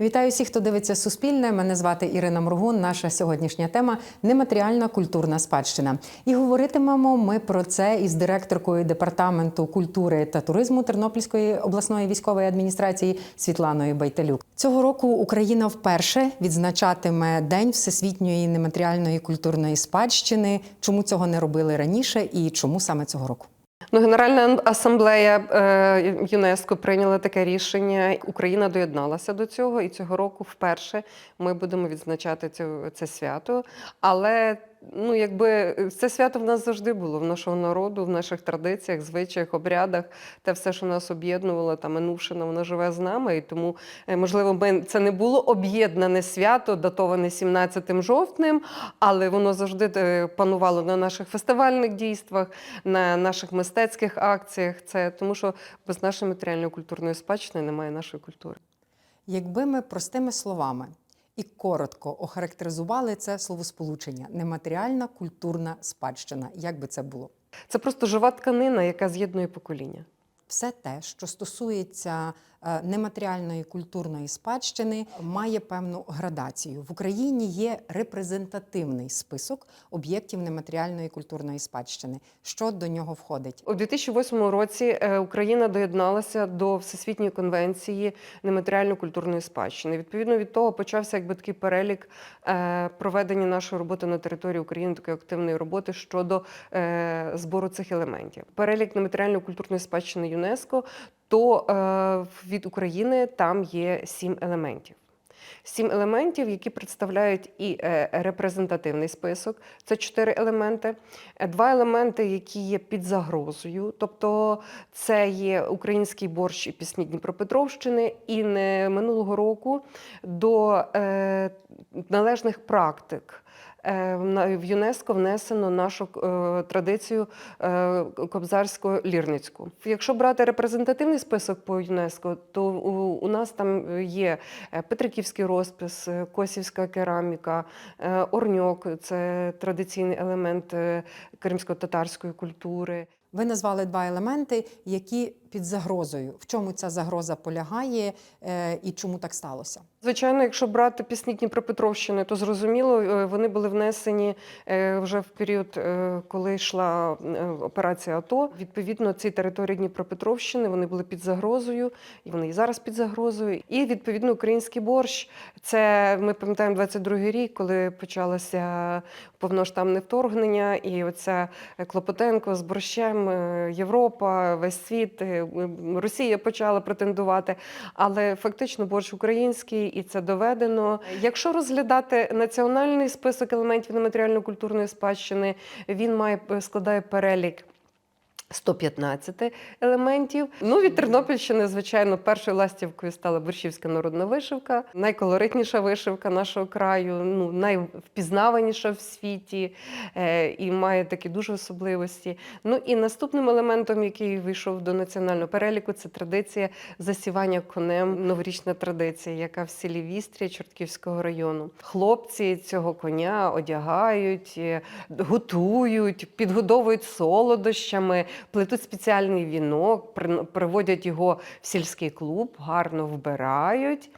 Вітаю всіх, хто дивиться Суспільне. Мене звати Ірина Моргун. Наша сьогоднішня тема нематеріальна культурна спадщина. І говоритимемо ми про це із директоркою департаменту культури та туризму Тернопільської обласної військової адміністрації Світланою Байталюк. Цього року Україна вперше відзначатиме День всесвітньої нематеріальної культурної спадщини. Чому цього не робили раніше і чому саме цього року? Ну, Генеральна асамблея е, ЮНЕСКО прийняла таке рішення. Україна доєдналася до цього, і цього року вперше ми будемо відзначати це, це свято. Але ну, якби це свято в нас завжди було в нашого народу, в наших традиціях, звичаях, обрядах. Те все, що нас об'єднувало, та минувшина, воно живе з нами. І тому, е, можливо, ми це не було об'єднане свято, датоване 17 жовтнем, але воно завжди е, панувало на наших фестивальних дійствах, на наших мистецьких акціях. Це тому, що без нашої матеріальної культурної спадщини немає нашої культури. Якби ми простими словами і коротко охарактеризували це словосполучення нематеріальна культурна спадщина, як би це було? Це просто жива тканина, яка з'єднує покоління. Все те, що стосується нематеріальної культурної спадщини, має певну градацію. В Україні є репрезентативний список об'єктів нематеріальної культурної спадщини. Що до нього входить? У 2008 році е, Україна доєдналася до Всесвітньої конвенції нематеріально-культурної спадщини. Відповідно від того почався якби такий перелік е, проведення нашої роботи на території України, такої активної роботи щодо е, збору цих елементів. Перелік нематеріально-культурної спадщини ЮНЕСКО, то е, від України там є сім елементів. Сім елементів, які представляють і е, репрезентативний список, це чотири елементи. Е, Два елементи, які є під загрозою, тобто це є український борщ і пісні Дніпропетровщини, і не минулого року до належних практик. Е, В ЮНЕСКО внесено нашу е, традицію е, кобзарсько-лірницьку. Якщо брати репрезентативний список по ЮНЕСКО, то у, нас там є Петриківський розпис, косівська кераміка, орньок це традиційний елемент кримсько-татарської культури. Ви назвали два елементи, які під загрозою. В чому ця загроза полягає е, і чому так сталося? Звичайно, якщо брати пісні Дніпропетровщини, то зрозуміло, е, вони були внесені е, вже в період, коли йшла операція АТО. Відповідно, ці території Дніпропетровщини вони були під загрозою, і вони і зараз під загрозою. І відповідно український борщ. Це ми пам'ятаємо 22-й рік, коли почалося повноштабне вторгнення, і оця Клопотенко з борщем, Європа, весь світ, Росія почала претендувати. Але фактично борщ український, і це доведено. Якщо розглядати національний список елементів нематеріально-культурної спадщини, він має складає перелік. 115 елементів. Ну, від Тернопільщини, звичайно, першою ластівкою стала борщівська народна вишивка, найколоритніша вишивка нашого краю, ну, найвпізнаваніша в світі е, і має такі дуже особливості. Ну і наступним елементом, який вийшов до національного переліку, це традиція засівання конем, новорічна традиція, яка в селі Вістря Чортківського району. Хлопці цього коня одягають, е, готують, підгодовують солодощами, плетуть спеціальний вінок, при- приводять його в сільський клуб, гарно вбирають.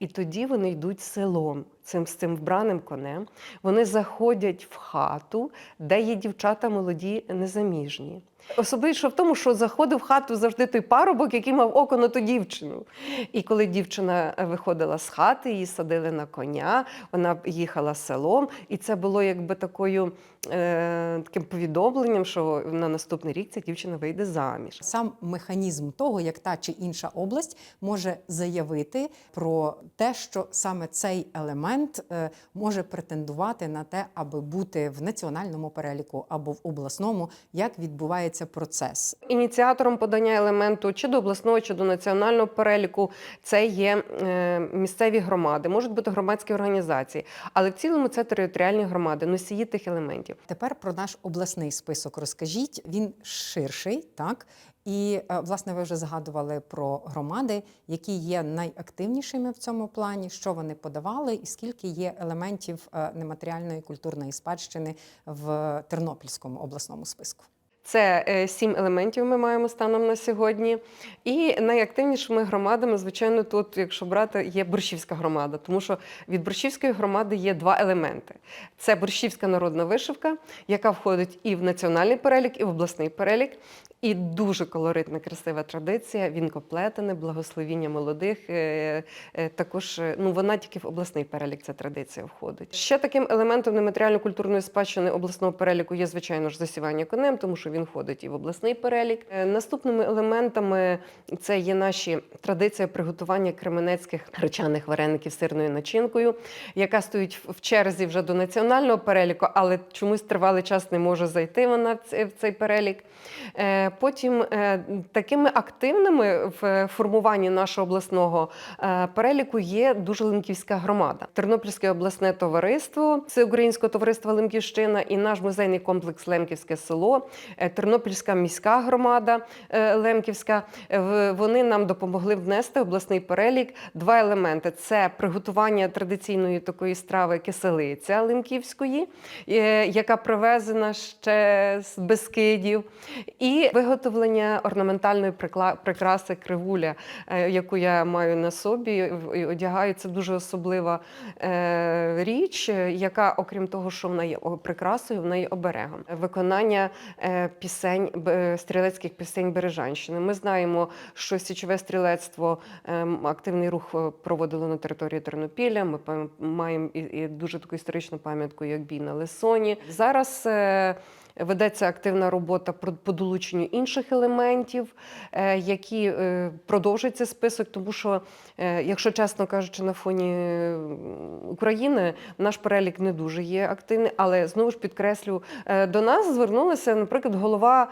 І тоді вони йдуть селом цим з цим вбраним конем. Вони заходять в хату, де є дівчата молоді незаміжні. Особливо в тому, що заходив в хату завжди той парубок, який мав око на ту дівчину. І коли дівчина е, виходила з хати, її садили на коня, вона їхала селом, і це було якби такою е, таким повідомленням, що на наступний рік ця дівчина вийде заміж. Сам механізм того, як та чи інша область може заявити про те, що саме цей елемент е, може претендувати на те, аби бути в національному переліку або в обласному, як відбувається процес. Ініціатором подання елементу чи до обласного, чи до національного переліку це є е, місцеві громади, можуть бути громадські організації, але в цілому це територіальні громади, носії тих елементів. Тепер про наш обласний список розкажіть. Він ширший, так і е, власне ви вже згадували про громади, які є найактивнішими в цьому плані, що вони подавали, і скільки є елементів е, нематеріальної культурної спадщини в Тернопільському обласному списку. Це е, сім елементів ми маємо станом на сьогодні. І найактивнішими громадами, звичайно, тут, якщо брати, є Борщівська громада, тому що від Борщівської громади є два елементи: це Борщівська народна вишивка, яка входить і в національний перелік, і в обласний перелік. І дуже колоритна, красива традиція. Вінкоплетене, благословіння молодих. е, е, Також е, ну вона тільки в обласний перелік ця традиція входить. Ще таким елементом нематеріально-культурної спадщини обласного переліку є, звичайно ж, засівання конем, тому що він входить і в обласний перелік. Наступними елементами це є наші традиція приготування кременецьких гречаних вареників сирною начинкою, яка стоїть в черзі вже до національного переліку, але чомусь тривалий час не може зайти вона в цей перелік. Е, Потім е, такими активними в формуванні нашого обласного е, переліку є дуже Лемківська громада, Тернопільське обласне товариство, Всеукраїнського товариства Лемківщина і наш музейний комплекс Лемківське село, е, Тернопільська міська громада е, Лемківська. Е, Вони нам допомогли внести обласний перелік. Два елементи: це приготування традиційної такої страви киселиця Лемківської, е, яка привезена ще з Бескидів, і виготовлення орнаментальної прикраси кривуля, е, яку я маю на собі і одягаю. Це дуже особлива е, річ, е, яка, окрім того, що вона є прикрасою, вона є оберегом. Виконання пісень стрілецьких пісень Бережанщини. Ми знаємо, що січове стрілецтво ем, активний рух проводило на території Тернопіля. Ми маємо і, дуже таку історичну пам'ятку, як бій на Лесоні. Зараз ведеться активна робота по долученню інших елементів, е, які е, продовжують список, тому що, е, якщо чесно кажучи, на фоні України наш перелік не дуже є активний, але знову ж підкреслю, до нас звернулася, наприклад, голова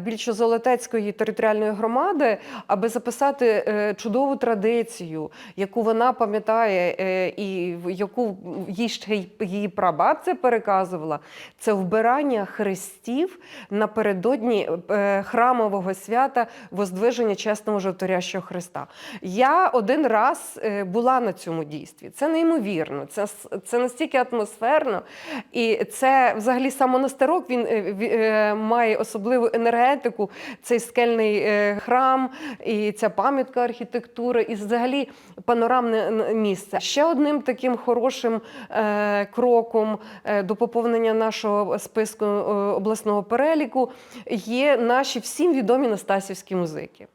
Більшозолотецької територіальної громади, аби записати чудову традицію, яку вона пам'ятає, і яку їй ще її прабабця переказувала. Це вбирання хрестів напередодні е, храмового свята Воздвиження чесного жовторящого Христа. Я один раз е, була на цьому дійстві. Це неймовірно, це, це настільки атмосферно. І це взагалі сам монастирок він е, має особливу енергетику, цей скельний храм, і ця пам'ятка архітектури, і взагалі панорамне місце. Ще одним таким хорошим кроком до поповнення нашого списку обласного переліку є наші всім відомі Настасівські музики.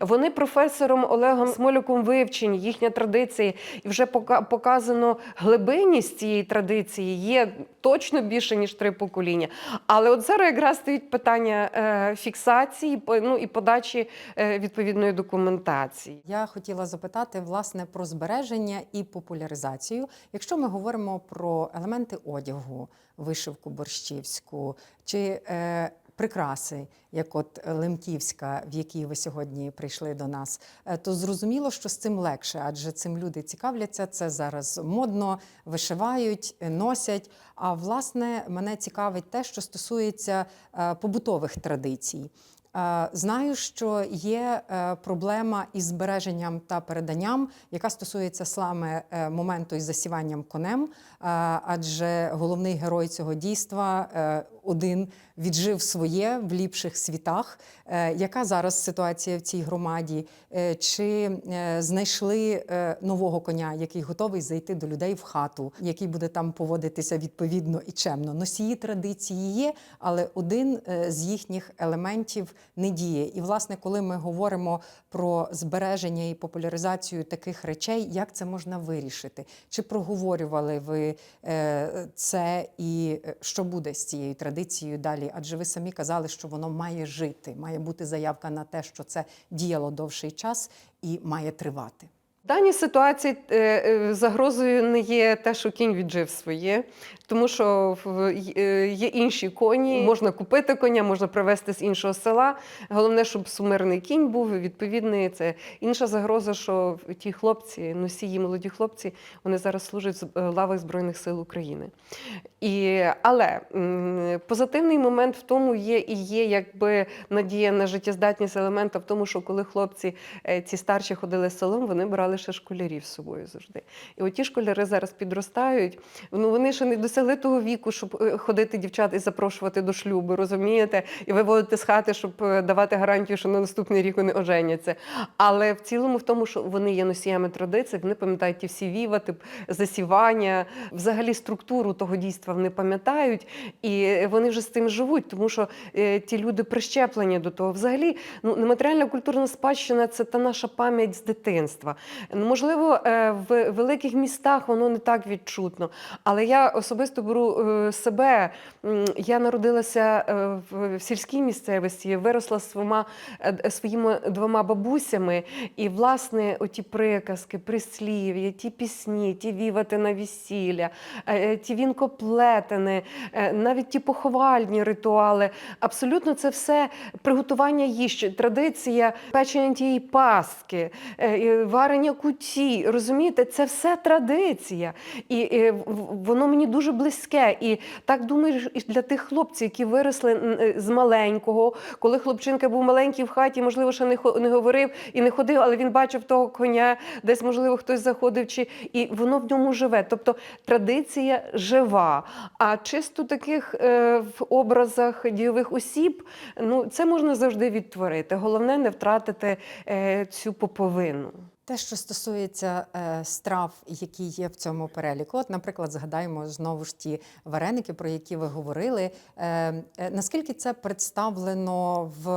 Вони професором Олегом Смолюком вивчені, їхня традиція, і вже показано глибинність цієї традиції є точно більше ніж три покоління. Але от зараз якраз стоїть питання е, фіксації ну, і подачі е, відповідної документації. Я хотіла запитати власне про збереження і популяризацію. Якщо ми говоримо про елементи одягу, вишивку борщівську чи е, прикраси, як от Лемківська, в якій ви сьогодні прийшли до нас, е, то зрозуміло, що з цим легше, адже цим люди цікавляться. Це зараз модно, вишивають, е, носять. А власне мене цікавить те, що стосується е, побутових традицій. Е, Знаю, що є е, проблема із збереженням та переданням, яка стосується саме е, моменту із засіванням конем, е, адже головний герой цього дійства е, один віджив своє в ліпших світах. Е, Яка зараз ситуація в цій громаді? Е, Чи е, знайшли нового коня, який готовий зайти до людей в хату, який буде там поводитися відповідно і чемно? Носії традиції є, але один з їхніх елементів не діє. І, власне, коли ми говоримо про збереження і популяризацію таких речей, як це можна вирішити? Чи проговорювали ви це і що буде з цією традицією далі? Адже ви самі казали, що воно має жити, має бути заявка на те, що це діяло довший час і має тривати. Даній ситуації е, е, загрозою не є те, що кінь віджив своє, тому що е, є інші коні. Можна купити коня, можна привезти з іншого села. Головне, щоб сумирний кінь був відповідний. Це інша загроза, що ті хлопці, носії, молоді хлопці, вони зараз служать в лавах Збройних сил України. І, але позитивний момент в тому є і є якби надія на життєздатність елемента в тому, що коли хлопці ці старші ходили з селом, вони брали лише школярів з собою завжди. І оті школяри зараз підростають. Ну вони ще не досягли того віку, щоб е, ходити дівчат і запрошувати до шлюбу, розумієте, і виводити з хати, щоб е, давати гарантію, що на наступний рік вони оженяться. Але в цілому в тому, що вони є носіями традицій, вони пам'ятають ті всі вівати, засівання, взагалі структуру того дійства вони пам'ятають, і вони вже з тим живуть, тому що е, ті люди прищеплені до того. Взагалі, ну нематеріальна культурна спадщина це та наша пам'ять з дитинства. Ну, можливо, е, в великих містах воно не так відчутно, але я особисто беру е, себе. Я народилася е, в сільській місцевості, виросла е, своїми двома бабусями, і власне оті приказки, прислів'я, ті пісні, ті вівати на весілля, ті вінкоплетени, е, навіть ті поховальні ритуали. Абсолютно це все приготування їжі, традиція печення тієї пастки, варення куті. Розумієте, це все традиція. І в- воно мені дуже близьке. І так думаю, і для тих хлопців, які виросли е, з маленького, коли хлопчинка був маленький в хаті, можливо, ще не, не говорив і не ходив, але він бачив того коня, десь, можливо, хтось заходив, чи і воно в ньому живе. Тобто традиція жива. А чисто таких е, в образах дійових осіб, ну це можна завжди відтворити. Головне не втратити е, цю поповину. Те, що стосується е, страв, які є в цьому переліку, от, наприклад, згадаємо знову ж ті вареники, про які ви говорили. Е, е, наскільки це представлено в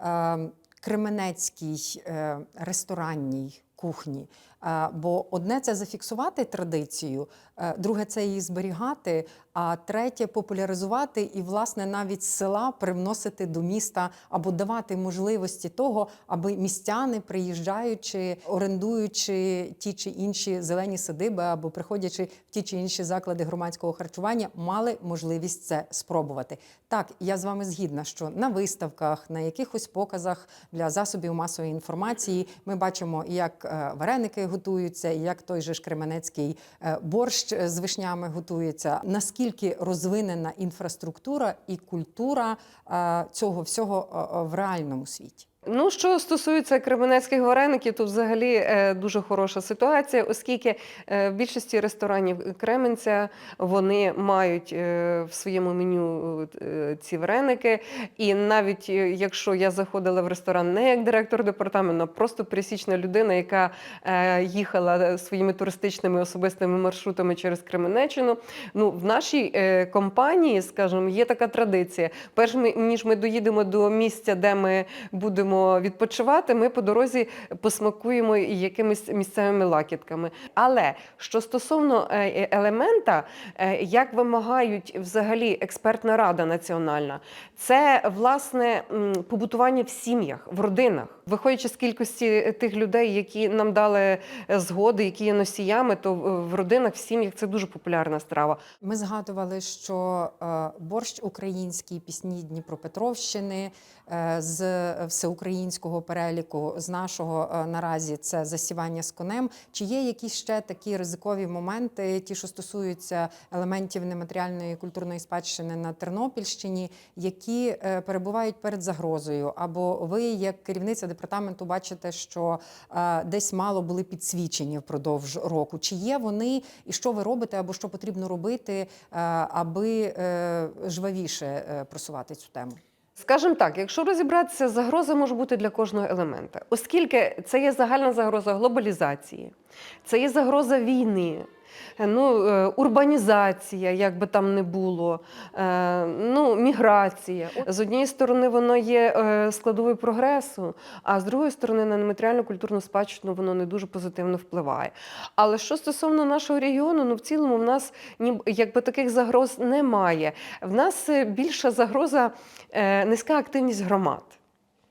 е, кременецькій е, ресторанній кухні? Е, бо одне це зафіксувати традицію, е, друге це її зберігати, а третє популяризувати і, власне, навіть села привносити до міста або давати можливості того, аби містяни, приїжджаючи, орендуючи ті чи інші зелені садиби або приходячи в ті чи інші заклади громадського харчування, мали можливість це спробувати. Так, я з вами згідна, що на виставках, на якихось показах для засобів масової інформації ми бачимо, як е, вареники готуються, як той же ж кременецький е, борщ з вишнями готується. Наскільки розвинена інфраструктура і культура е, цього всього е, е, в реальному світі? Ну, що стосується кременецьких вареників, то взагалі е, дуже хороша ситуація, оскільки е, в більшості ресторанів Кременця вони мають е, в своєму меню ці вареники. І навіть якщо я заходила в ресторан не як директор департаменту, а просто пересічна людина, яка їхала своїми туристичними особистими маршрутами через Кременеччину, ну в нашій компанії, скажімо, є така традиція. Перш ніж ми доїдемо до місця, де ми будемо відпочивати, ми по дорозі посмакуємо і якимись місцевими лакітками. Але що стосовно е, е, елемента, е, як вимагають взагалі експертна рада національна, це власне побутування в сім'ях, в родинах. Виходячи з кількості тих людей, які нам дали згоди, які є носіями, то в родинах, в сім'ях це дуже популярна страва. Ми згадували, що борщ український, пісні Дніпропетровщини з всеукраїнського переліку, з нашого е, наразі це засівання з конем. Чи є якісь ще такі ризикові моменти, ті, що стосуються елементів нематеріальної культурної спадщини на Тернопільщині, які е, перебувають перед загрозою? Або ви, як керівниця департаменту, бачите, що е, десь мало були підсвічені впродовж року? Чи є вони, і що ви робите, або що потрібно робити, аби жвавіше просувати цю тему? Скажімо так, якщо розібратися, загроза може бути для кожного елемента, оскільки це є загальна загроза глобалізації, це є загроза війни. Е, Ну, е, урбанізація, як би там не було, е, ну, міграція. З однієї сторони, воно є складовою прогресу, а з другої сторони, на нематеріальну культурну спадщину воно не дуже позитивно впливає. Але що стосовно нашого регіону, ну в цілому в нас якби таких загроз немає. В нас більша загроза низька активність громад.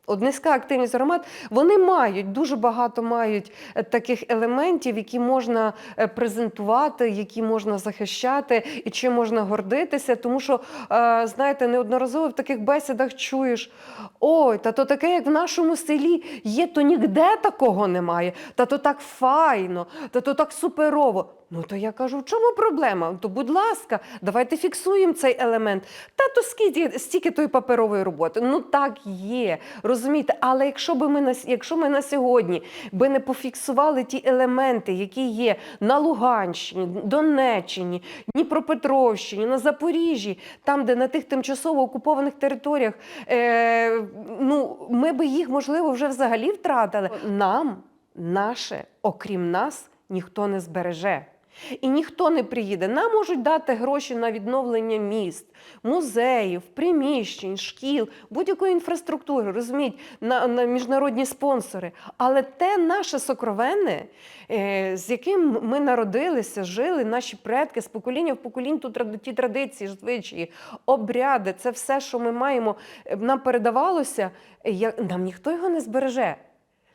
От низька активність громад, вони мають дуже багато мають е, таких елементів, які можна е, презентувати, які можна захищати і чим можна гордитися. Тому що, е, знаєте, неодноразово в таких бесідах чуєш: ой, та то таке, як в нашому селі є, то ніде такого немає, та то так файно, та то так суперово. Ну то я кажу, в чому проблема? То, будь ласка, давайте фіксуємо цей елемент. Та то скільки стільки тої паперової роботи. Ну так є. Розумієте, але якщо би ми на якщо ми на сьогодні би не пофіксували ті елементи, які є на Луганщині, Донеччині, Дніпропетровщині, на Запоріжжі, там, де на тих тимчасово окупованих територіях, е, ну ми би їх можливо вже взагалі втратили. Нам, наше, окрім нас, ніхто не збереже. І ніхто не приїде. Нам можуть дати гроші на відновлення міст, музеїв, приміщень, шкіл, будь-якої інфраструктури, розуміють, на, на міжнародні спонсори. Але те наше сокровенне, е, з яким ми народилися, жили, наші предки з покоління в поколінь, тут ті традиції, звичаї, обряди, це все, що ми маємо, е, нам передавалося, я- нам ніхто його не збереже.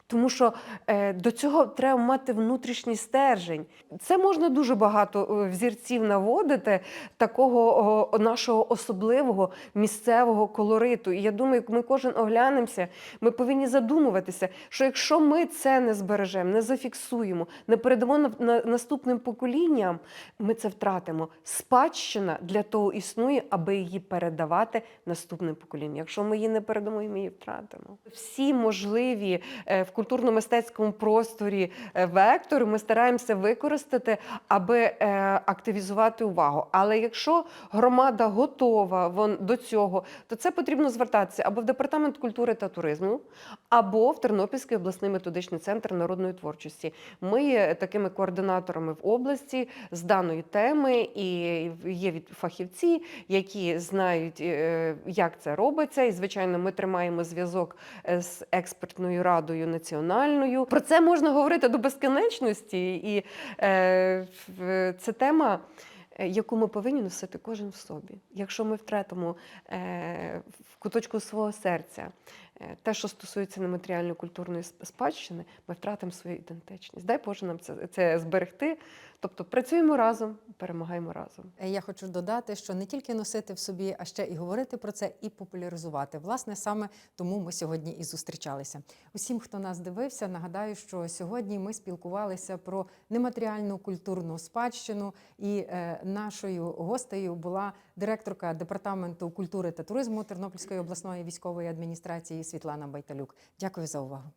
Тому що е, до цього треба мати внутрішній стержень. Це можна дуже багато е, взірців наводити такого нашого особливого місцевого колориту. І я думаю, як ми кожен оглянемося, ми повинні задумуватися, що якщо ми це не збережемо, не зафіксуємо, не передамо на, на наступним поколінням, ми це втратимо. Спадщина для того існує, аби її передавати наступним поколінням. Якщо ми її не передамо, ми її втратимо. Всі можливі е, в культурно-мистецькому просторі е, вектори ми стараємося використати, аби е, активізувати увагу. Але якщо громада готова до цього, то це потрібно звертатися або в департамент культури та туризму, або в Тернопільський обласний методичний центр народної творчості. Ми є такими координаторами в області з даної теми, і є від фахівці, які знають, е, як це робиться. І звичайно, ми тримаємо зв'язок з експертною радою національною. Про це можна говорити до безкінечності, і е, це тема. е, Яку ми повинні носити кожен в собі. Якщо ми втратимо е, в куточку свого серця те, що стосується нематеріальної культурної спадщини, ми втратимо свою ідентичність. Дай Боже нам це, це зберегти. Тобто працюємо разом, перемагаємо разом. Е, Я хочу додати, що не тільки носити в собі, а ще і говорити про це, і популяризувати. Власне, саме тому ми сьогодні і зустрічалися. Усім, хто нас дивився, нагадаю, що сьогодні ми спілкувалися про нематеріальну культурну спадщину, і е, нашою гостею була директорка департаменту культури та туризму Тернопільської обласної військової адміністрації Світлана Байталюк. Дякую за увагу.